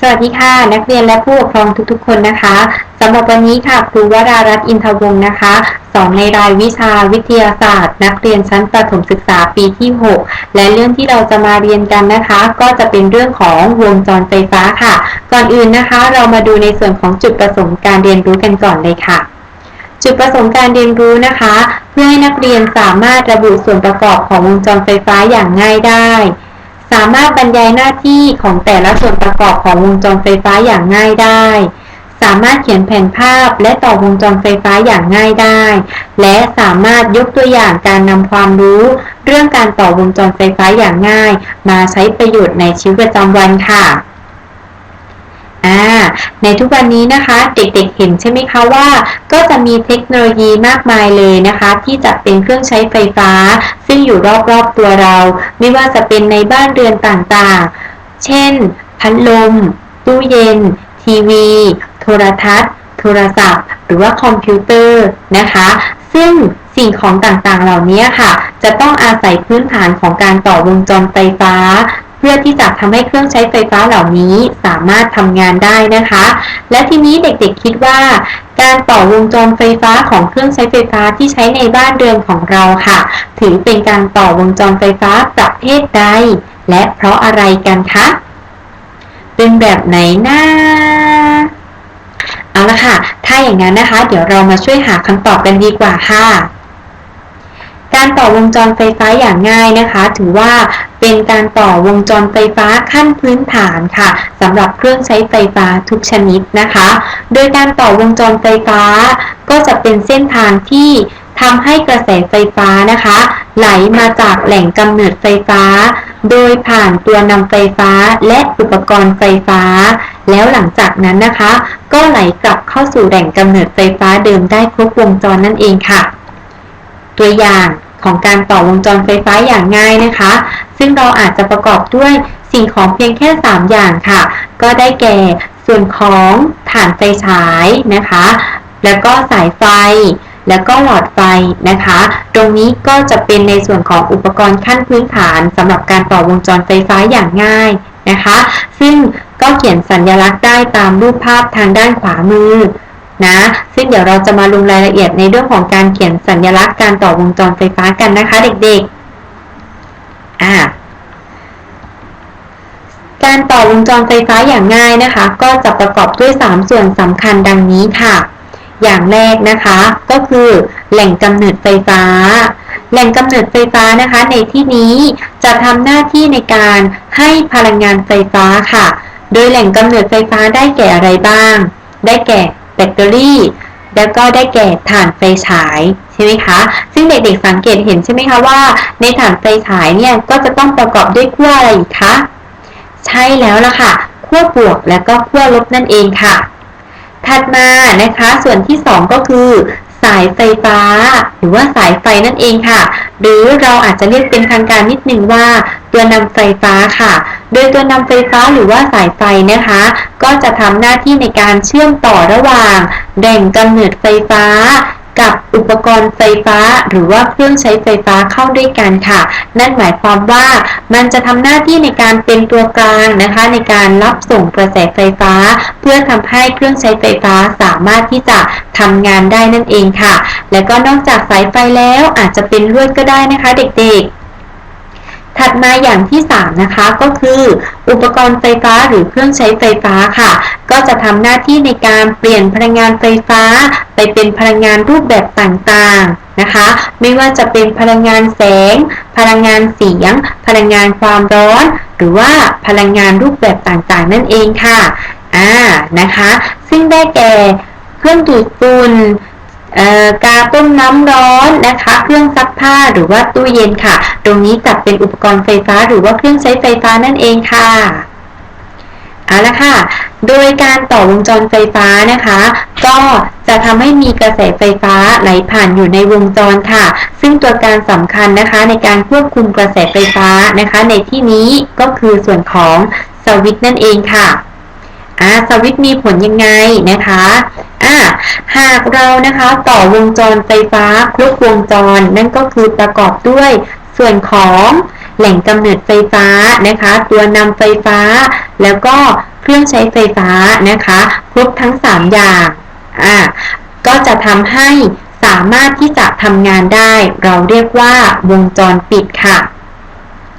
สวัสดีค่ะ นักเรียนและผู้ปกครองทุกๆ คนนะคะสำหรับวันนี้ค่ะครูวรารัตน์อินทวงศ์นะคะสอนในรายวิชาวิทยาศาสตร์ นักเรียนชั้นประถมศึกษาปีที่ 6 และเรื่องที่เราจะมาเรียนกันนะคะ ก็จะเป็นเรื่องของวงจรไฟฟ้าค่ะ ก่อนอื่นนะคะ เรามาดูในส่วนของจุดประสงค์การเรียนรู้กันก่อนเลยค่ะจุดประสงค์การเรียนรู้นะคะ เพื่อให้นักเรียนสามารถระบุส่วนประกอบของวงจรไฟฟ้าอย่างง่ายได้ สามารถบรรยายหน้าที่ของแต่ละส่วนประกอบของวงจรไฟฟ้าอย่างง่ายได้ สามารถเขียนแผนภาพและต่อวงจรไฟฟ้าอย่างง่ายได้ และสามารถยกตัวอย่างการนำความรู้ เรื่องการต่อวงจรไฟฟ้าอย่างง่าย มาใช้ประโยชน์ในชีวิตประจำวันค่ะ อ่าในทุกวันนี้นะคะเด็กๆเห็นใช่ไหมคะว่า ก็จะมีเทคโนโลยีมากมายเลยนะคะ ที่จะเป็นเครื่องใช้ไฟฟ้า ซึ่งอยู่รอบๆตัวเรา ไม่ว่าจะเป็นในบ้านเรือนต่างๆ เช่น พัดลม ตู้เย็น ทีวี โทรทัศน์ โทรศัพท์ หรือว่าคอมพิวเตอร์นะคะ ซึ่งสิ่งของต่างๆ เหล่านี้ค่ะ จะต้องอาศัยพื้นฐานของการต่อวงจรไฟฟ้า พื่อที่จะทำให้เครื่องใช้ไฟฟ้าเหล่านี้สามารถทำงานได้นะคะ และทีนี้เด็กๆคิดว่า การต่อวงจรไฟฟ้าของเครื่องใช้ไฟฟ้าที่ใช้ในบ้านเรือนของเราค่ะ ถือเป็นการต่อวงจรไฟฟ้าประเภทใด และเพราะอะไรกันคะเป็นแบบไหนนะเอาละค่ะ ถ้าอย่างนั้นนะคะ เดี๋ยวเรามาช่วยหาคำตอบกันดีกว่าค่ะ การต่อวงจรไฟฟ้าอย่างง่ายนะคะ ถือว่าเป็นการต่อวงจรไฟฟ้าขั้นพื้นฐานค่ะสำหรับเครื่องใช้ไฟฟ้าทุกชนิดนะคะ โดยการต่อวงจรไฟฟ้า ก็จะเป็นเส้นทางที่ทำให้กระแสไฟฟ้านะคะ ไหลมาจากแหล่งกำเนิดไฟฟ้า โดยผ่านตัวนำไฟฟ้าและอุปกรณ์ไฟฟ้า แล้วหลังจากนั้นนะคะ ก็ไหลกลับเข้าสู่แหล่งกำเนิดไฟฟ้าเดิมได้ครบวงจรนั่นเองค่ะ ตัวอย่าง ของการต่อวงจรไฟฟ้าอย่างง่ายนะคะ ซึ่งเราอาจจะประกอบด้วยสิ่งของเพียงแค่ 3 อย่างค่ะ ก็ได้แก่ส่วนของฐานไฟฉายนะคะ แล้วก็สายไฟ แล้วก็หลอดไฟนะคะ ตรงนี้ก็จะเป็นในส่วนของอุปกรณ์ขั้นพื้นฐานสำหรับการต่อวงจรไฟฟ้าอย่างง่ายนะคะ ซึ่งก็เขียนสัญลักษณ์ได้ตามรูปภาพทางด้านขวามือ นะ ซึ่งเดี๋ยวเราจะมาลงรายละเอียดในเรื่องของการเขียนสัญลักษณ์การต่อวงจรไฟฟ้ากันนะคะเด็กๆ อ่าการต่อวงจรไฟฟ้าอย่างง่ายนะคะ ก็จะประกอบด้วย 3 ส่วนสำคัญดังนี้ค่ะ อย่างแรกนะคะ ก็คือแหล่งกำเนิดไฟฟ้า แหล่งกำเนิดไฟฟ้านะคะ ในที่นี้จะทำหน้าที่ในการให้พลังงานไฟฟ้าค่ะ โดยแหล่งกำเนิดไฟฟ้าได้แก่อะไรบ้าง ได้แก่ แบตเตอรี่ แล้วก็ได้แก่ถ่านไฟฉายใช่ไหมคะ ซึ่งเด็กๆสังเกตเห็นใช่ไหมคะว่า ในถ่านไฟฉายเนี่ยก็จะต้องประกอบด้วยขั้วอะไรอีกคะ ใช่แล้วล่ะค่ะขั้วบวกและก็ขั้วลบนั่นเองค่ะ ถัดมานะคะส่วนที่ 2 ก็คือ สายไฟฟ้า หรือว่าสายไฟนั่นเองค่ะ หรือเราอาจจะเรียกเป็นทางการนิดนึงว่า ตัวนำไฟฟ้าค่ะ โดยตัวนำไฟฟ้าหรือว่าสายไฟนะคะ ก็จะทำหน้าที่ในการเชื่อมต่อระหว่างแหล่งกำเนิดไฟฟ้ากับอุปกรณ์ไฟฟ้าหรือว่าเครื่องใช้ไฟฟ้าเข้าด้วยกันค่ะ นั่นหมายความว่ามันจะทำหน้าที่ในการเป็นตัวกลางนะคะ ในการรับส่งกระแสไฟฟ้า เพื่อทำให้เครื่องใช้ไฟฟ้าสามารถที่จะทำงานได้นั่นเองค่ะ และก็นอกจากสายไฟแล้วอาจจะเป็นลวดก็ได้นะคะ เด็กๆ ถัดมาอย่างที่ 3 นะคะก็คืออุปกรณ์ไฟฟ้าหรือเครื่องใช้ไฟฟ้าค่ะ ก็จะทำหน้าที่ในการเปลี่ยนพลังงานไฟฟ้า ไปเป็นพลังงานรูปแบบต่างๆนะคะ ไม่ว่าจะเป็นพลังงานแสง พลังงานเสียง พลังงานความร้อน หรือว่าพลังงานรูปแบบต่างๆ นั่นเองค่ะอ่านะคะ ซึ่งได้แก่เครื่องดูดฝุ่น กาต้มน้ำร้อนนะคะ เครื่องซักผ้าหรือว่าตู้เย็นค่ะ ตรงนี้จัดเป็นอุปกรณ์ไฟฟ้าหรือว่าเครื่องใช้ไฟฟ้านั่นเองค่ะเอาละค่ะ โดยการต่อวงจรไฟฟ้านะคะ ก็จะทำให้มีกระแสไฟฟ้าไหลผ่านอยู่ในวงจรค่ะ ซึ่งตัวการสำคัญนะคะในการควบคุมกระแสไฟฟ้านะคะ ในที่นี้ก็คือส่วนของสวิตช์นั่นเองค่ะ อ่าสวิตมีผลยังไงนะคะอ่าหากเรานะคะต่อวงจรไฟฟ้าครบวงจร นั่นก็คือประกอบด้วยส่วนของแหล่งกำเนิดไฟฟ้านะคะ ตัวนำไฟฟ้า แล้วก็เคเครื่องใช้ไฟฟ้านะคะครบทั้ง 3 อย่างอ่าก็จะทำให้สามารถที่จะทำงานได้ เราเรียกว่าวงจรปิดค่ะ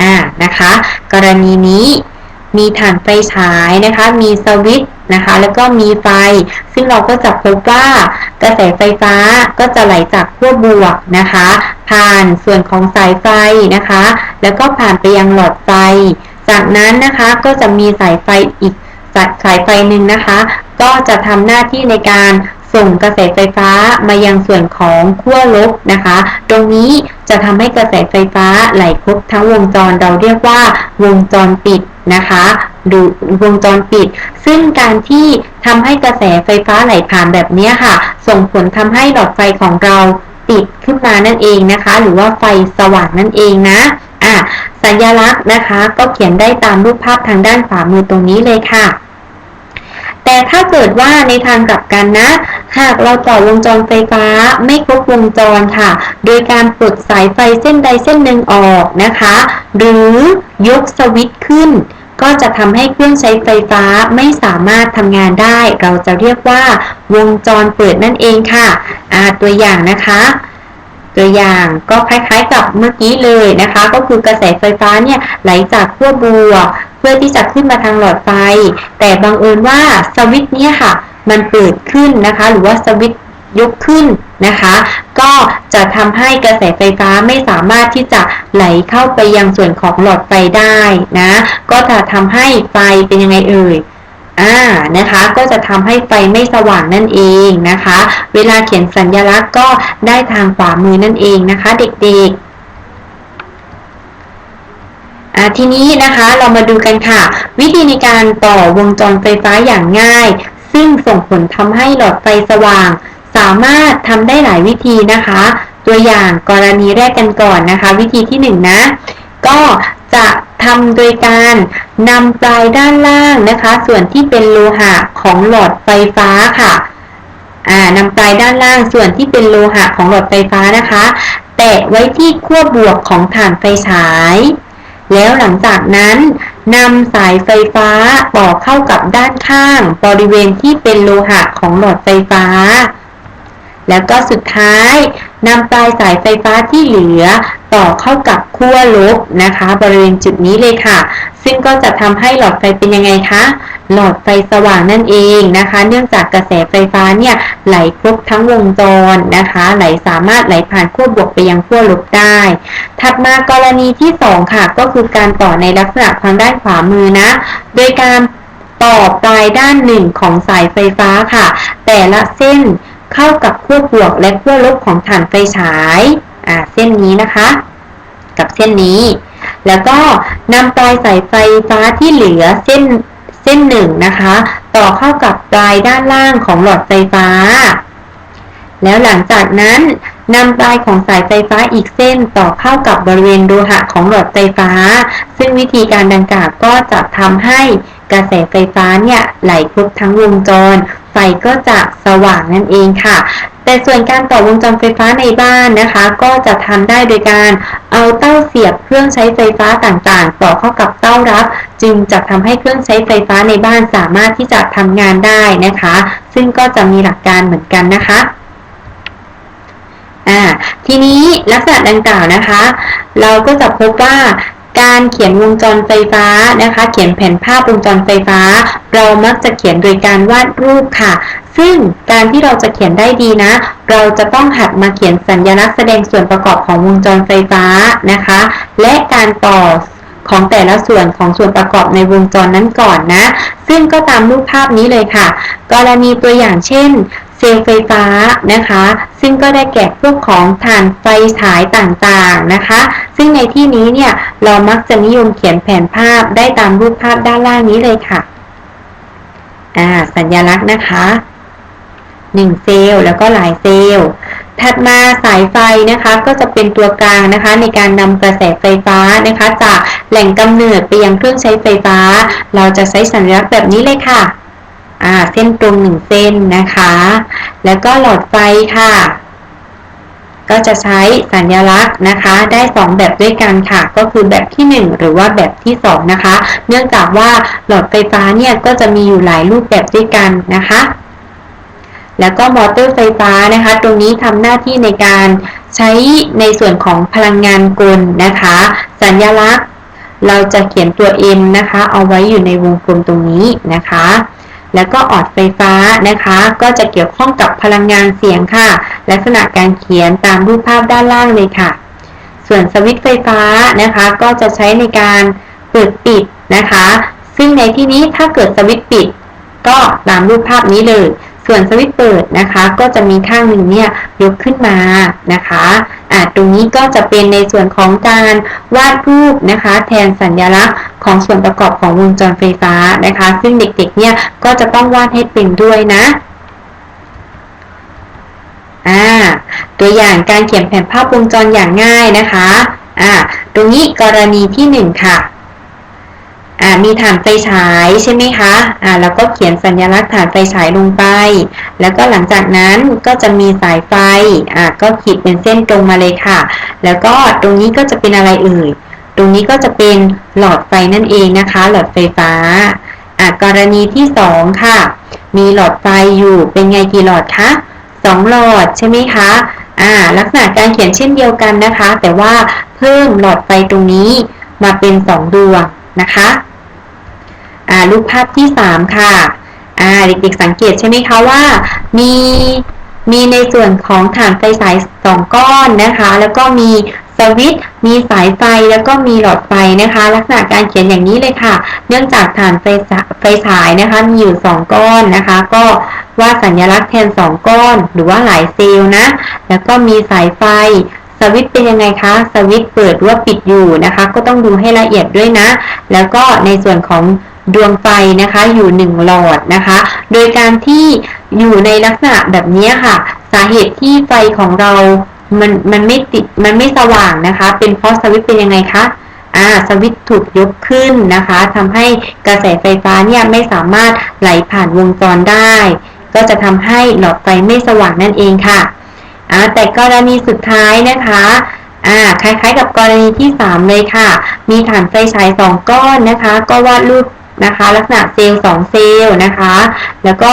อ่านะคะ กรณีนี้ มีฐานไฟฉายนะคะ มีสวิตช์นะคะ แล้วก็มีไฟ ซึ่งเราก็จะพบว่ากระแสไฟฟ้าก็จะไหลจากขั้วบวกนะคะ ผ่านส่วนของสายไฟนะคะ แล้วก็ผ่านไปยังหลอดไฟ จากนั้นนะคะก็จะมีสายไฟอีกสายไฟหนึ่งนะคะ ก็จะทำหน้าที่ในการส่งกระแสไฟฟ้ามายังส่วนของขั้วลบนะคะ ตรงนี้ จะทำให้กระแสไฟฟ้าไหลครบทั้งวงจรเราเรียกว่าวงจรปิดนะคะดูวงจรปิด ซึ่งการที่ทำให้กระแสไฟฟ้าไหลผ่านแบบนี้ค่ะ ส่งผลทำให้หลอดไฟของเราติดขึ้นมานั่นเองนะคะ หรือว่าไฟสว่างนั่นเองนะอะสัญลักษณ์นะคะ ก็เขียนได้ตามรูปภาพทางด้านขวามือตรงนี้เลยค่ะ แต่ถ้าเกิดว่าในทางกลับกันนะ หากเราต่อวงจรไฟฟ้าไม่ครบวงจรค่ะ โดยการปลดสายไฟเส้นใดเส้นหนึ่งออกนะคะ หรือยกสวิตช์ขึ้น ก็จะทำให้เครื่องใช้ไฟฟ้าไม่สามารถทำงานได้ เราจะเรียกว่า วงจรเปิดนั่นเองค่ะตัวอย่างนะคะ ตัวอย่างก็คล้ายๆกับเมื่อกี้เลยนะคะ ก็คือกระแสไฟฟ้าเนี่ยไหลจากขั้วบวก เพื่อที่จะขึ้นมาทางหลอดไฟ แต่บังเอิญว่าสวิตช์เนี้ค่ะ มันเปิดขึ้นนะคะ หรือว่าสวิตช์ยกขึ้นนะคะ ก็จะทำให้กระแสไฟฟ้าไม่สามารถที่จะไหลเข้าไปยังส่วนของหลอดไฟได้นะ ก็จะทำให้ไฟเป็นยังไงเอ่ย อ่านะคะก็จะทำให้ไฟไม่สว่างนั่นเองนะคะ เวลาเขียนสัญลักษณ์ก็ได้ทางขวามือนั่นเองนะคะ เด็กๆทีนี้นะคะเรามาดูกันค่ะ วิธีในการต่อวงจรไฟฟ้าอย่างง่าย ซึ่งส่งผลทำให้หลอดไฟสว่าง สามารถทำได้หลายวิธีนะคะ ตัวอย่างกรณีแรกกันก่อนนะคะ วิธีที่1นนะก็ จะทำโดยการนำปลายด้านล่างนะคะ ส่วนที่เป็นโลหะของหลอดไฟฟ้าค่ะนำปลายด้านล่างส่วนที่เป็นโลหะของหลอดไฟฟ้านะคะ แตะไว้ที่ขั้วบวกของฐานไฟฉาย แล้วหลังจากนั้นนำสายไฟฟ้าต่อเข้ากับด้านข้างบริเวณที่เป็นโลหะของหลอดไฟฟ้า แล้วก็สุดท้าย นำปลายสายไฟฟ้าที่เหลือต่อเข้ากับขั้วลบนะคะ บริเวณจุดนี้เลยค่ะ ซึ่งก็จะทำให้หลอดไฟเป็นยังไงคะ หลอดไฟสว่างนั่นเองนะคะ เนื่องจากกระแสไฟฟ้าเนี่ยไหลครบทั้งวงจรนะคะ ไหลสามารถไหลผ่านขั้วบวกไปยังขั้วลบได้ ถัดมากรณีที่ 2 ค่ะ ก็คือการต่อในลักษณะทางด้านขวามือนะ โดยการต่อปลายด้านหนึ่งของสายไฟฟ้าค่ะ แต่ละเส้น เข้ากับขั้วบวกและขั้วลบของฐานไฟฉายอ่าเส้นนี้นะคะ กับเส้นนี้ แล้วก็นำปลายสายไฟฟ้าที่เหลือเส้นเส้นหนึ่งนะคะ ต่อเข้ากับปลายด้านล่างของหลอดไฟฟ้า แล้วหลังจากนั้นนำปลายของสายไฟฟ้าอีกเส้นต่อเข้ากับบริเวณโลหะของหลอดไฟฟ้า ซึ่งวิธีการดังกล่าวก็จะทำให้กระแสไฟฟ้าเนี่ยไหลครบทั้งวงจร ไฟก็จะสว่างนั่นเองค่ะ แต่ส่วนการต่อวงจรไฟฟ้าในบ้านนะคะ ก็จะทำได้โดยการเอาเต้าเสียบเครื่องใช้ไฟฟ้าต่างๆ ต่อเข้ากับเต้ารับ จึงจะทำให้เครื่องใช้ไฟฟ้าในบ้านสามารถที่จะทำงานได้นะคะ ซึ่งก็จะมีหลักการเหมือนกันนะคะอ่าทีนี้ลักษณะดังกล่าวนะคะ เราก็จะพบว่า การเขียนวงจรไฟฟ้านะคะ เขียนแผ่นภาพวงจรไฟฟ้า เรามักจะเขียนโดยการวาดรูปค่ะ ซึ่งการที่เราจะเขียนได้ดีนะ เราจะต้องหัดมาเขียนสัญลักษณ์แสดงส่วนประกอบของวงจรไฟฟ้านะคะ และการต่อของแต่ละส่วนของส่วนประกอบในวงจรนั้นก่อนนะ ซึ่งก็ตามรูปภาพนี้เลยค่ะ กรณีตัวอย่างเช่นเซลล์ไฟฟ้านะคะ ซึ่งก็ได้แก่พวกของถ่านไฟฉายต่างๆนะคะ ซึ่งในที่นี้เนี่ยเรามักจะนิยมเขียนแผนภาพได้ตามรูปภาพด้านล่างนี้เลยค่ะ อ่า สัญลักษณ์นะคะ1เซลล์แล้วก็หลายเซลล์ ถัดมาสายไฟนะคะ ก็จะเป็นตัวกลางนะคะ ในการนำกระแสไฟฟ้านะคะ จากแหล่งกำเนิดไปยังเครื่องใช้ไฟฟ้า เราจะใช้สัญลักษณ์แบบนี้เลยค่ะ อ่า เส้นตรงหนึ่งเส้นนะคะ แล้วก็หลอดไฟค่ะ ก็จะใช้สัญลักษณ์นะคะ ได้ 2 แบบด้วยกันค่ะ ก็คือแบบที่ 1 หรือว่าแบบที่ 2 นะคะ เนื่องจากว่าหลอดไฟฟ้าเนี่ยก็จะมีอยู่หลายรูปแบบด้วยกันนะคะ แล้วก็มอเตอร์ไฟฟ้านะคะ ตรงนี้ทำหน้าที่ในการใช้ในส่วนของพลังงานกลนะคะ สัญลักษณ์ เราจะเขียนตัว M นะคะ เอาไว้อยู่ในวงกลมตรงนี้นะคะ แล้วก็ออดไฟฟ้านะคะ ก็จะเกี่ยวข้องกับพลังงานเสียงค่ะ ลักษณะการเขียนตามรูปภาพด้านล่างเลยค่ะ ส่วนสวิตช์ไฟฟ้านะคะ ก็จะใช้ในการเปิดปิดนะคะ ซึ่งในที่นี้ถ้าเกิดสวิตช์ปิด ก็ตามรูปภาพนี้เลย ส่วนสวิตช์เปิดนะคะ ก็จะมีข้างหนึ่งเนี่ยยกขึ้นมานะคะอ่าตรงนี้ก็จะเป็นในส่วนของการวาดรูปนะคะ แทนสัญลักษณ์ของส่วนประกอบของวงจรไฟฟ้านะคะ ซึ่งเด็กๆเนี่ยก็จะต้องวาดให้เป็นด้วยนะอ่าตัวอย่างการเขียนแผนภาพวงจรอย่างง่ายนะคะอ่าตรงนี้กรณีที่หนึ่งค่ะ มีฐานไฟฉายใช่ไหมคะอ่าแล้วก็เขียนสัญลักษณ์ฐานไฟฉายลงไป แล้วก็หลังจากนั้นก็จะมีสายไฟอ่าก็ขีดเป็นเส้นตรงมาเลยค่ะ แล้วก็ตรงนี้ก็จะเป็นอะไรเอ่ย ตรงนี้ก็จะเป็นหลอดไฟนั่นเองนะคะ หลอดไฟฟ้าอ่ากรณีที่สองค่ะ มีหลอดไฟอยู่เป็นไงกี่หลอดคะสองหลอดใช่ไหมคะอ่าลักษณะการเขียนเช่นเดียวกันนะคะ แต่ว่าเพิ่มหลอดไฟตรงนี้มาเป็นสองดวง นะคะรูปภาพที่ 3 ค่ะเด็กๆสังเกตใช่ไหมคะว่ามีมีในส่วนของฐานไฟสายสองก้อนนะคะ แล้วก็มีสวิตมีสายไฟแล้วก็มีหลอดไฟนะคะ ลักษณะการเขียนอย่างนี้เลยค่ะ เนื่องจากฐานไฟไฟฉายนะคะ มีอยู่ 2 ก้อนนะคะ ก็ว่าสัญลักษณ์แทน 2 ก้อน หรือว่าหลายเซลล์นะ แล้วก็มีสายไฟ วิตเป็นยังไงคะ สวิตเปิดหรือว่าปิดอยู่นะคะ ก็ต้องดูให้ละเอียดด้วยนะ แล้วก็ในส่วนของดวงไฟนะคะอยู่ 1 หลอดนะคะ โดยการที่อยู่ในลักษณะแบบนี้ค่ะ สาเหตุที่ไฟของเรา มันมันไม่ติดมันไม่สว่างนะคะ เป็นเพราะสวิตเป็นยังไงคะอ่าสวิตถูกยกขึ้นนะคะทำให้กระแสไฟฟ้าเนี่ยไม่สามารถไหลผ่านวงจรได้ ก็จะทำให้หลอดไฟไม่สว่างนั่นเองค่ะ อ่าแต่กรณีสุดท้ายนะคะอ่าคล้ายๆกับกรณีที่ 3 เลยค่ะ มีฐานไฟฉาย 2 ก้อนนะคะ ก็วาดรูปนะคะ ลักษณะเซลล์2เซลล์นะคะ แล้วก็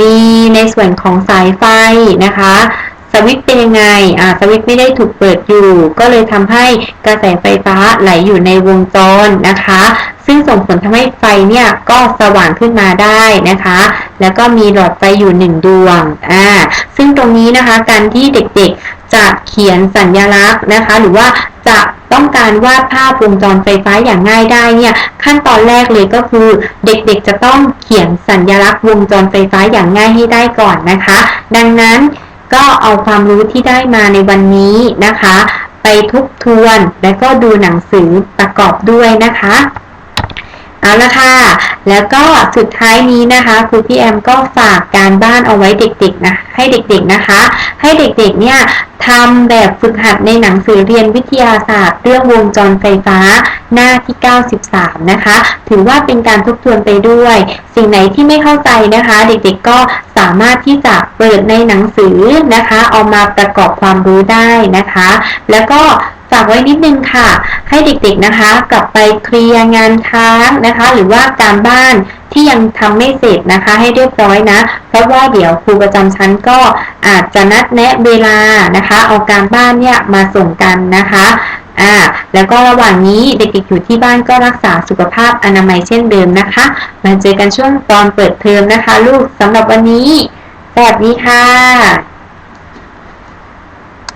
มีในส่วนของสายไฟนะคะ สวิตช์เป็นยังไงอ่าสวิตช์ไม่ได้ถูกเปิดอยู่ ก็เลยทำให้กระแสไฟฟ้าไหลอยู่ในวงจรนะคะ ซึ่งส่งผลทำให้ไฟเนี่ยก็สว่างขึ้นมาได้นะคะ แล้วก็มีหลอดไฟอยู่หนึ่งดวงอ่าซึ่งตรงนี้นะคะการที่เด็กๆจะเขียนสัญลักษณ์นะคะ หรือว่าจะต้องการวาดภาพวงจรไฟฟ้าอย่างง่ายได้เนี่ย ขั้นตอนแรกเลยก็คือเด็กๆจะต้องเขียนสัญลักษณ์วงจรไฟฟ้าอย่างง่ายให้ได้ก่อนนะคะ ดังนั้น ก็เอาความรู้ที่ได้มาในวันนี้นะคะ ไปทบทวนและก็ดูหนังสือประกอบด้วยนะคะ เอาละค่ะ แล้วก็สุดท้ายนี้นะคะครูพี่แอมก็ฝากการบ้านเอาไว้เด็กๆนะให้เด็กๆนะคะ ให้เด็กๆเนี่ยทำแบบฝึกหัดในหนังสือเรียนวิทยาศาสตร์ เรื่องวงจรไฟฟ้าหน้าที่ 93 นะคะ ถือว่าเป็นการทบทวนไปด้วย สิ่งไหนที่ไม่เข้าใจนะคะ เด็กๆก็สามารถที่จะเปิดในหนังสือนะคะ เอามาประกอบความรู้ได้นะคะ แล้วก็ ฝากไว้นิดนึงค่ะ ให้เด็กๆนะคะ กลับไปเคลียร์งานค้างนะคะ หรือว่าการบ้านที่ยังทำไม่เสร็จนะคะ ให้เรียบร้อยนะ เพราะว่าเดี๋ยวครูประจำชั้นก็อาจจะนัดแนะเวลานะคะ เอาการบ้านเนี่ยมาส่งกันนะคะอ่าแล้วก็ระหว่างนี้เด็กๆอยู่ที่บ้านก็รักษาสุขภาพอนามัยเช่นเดิมนะคะ มาเจอกันช่วงตอนเปิดเทอมนะคะ ลูกสำหรับวันนี้ สวัสดีค่ะ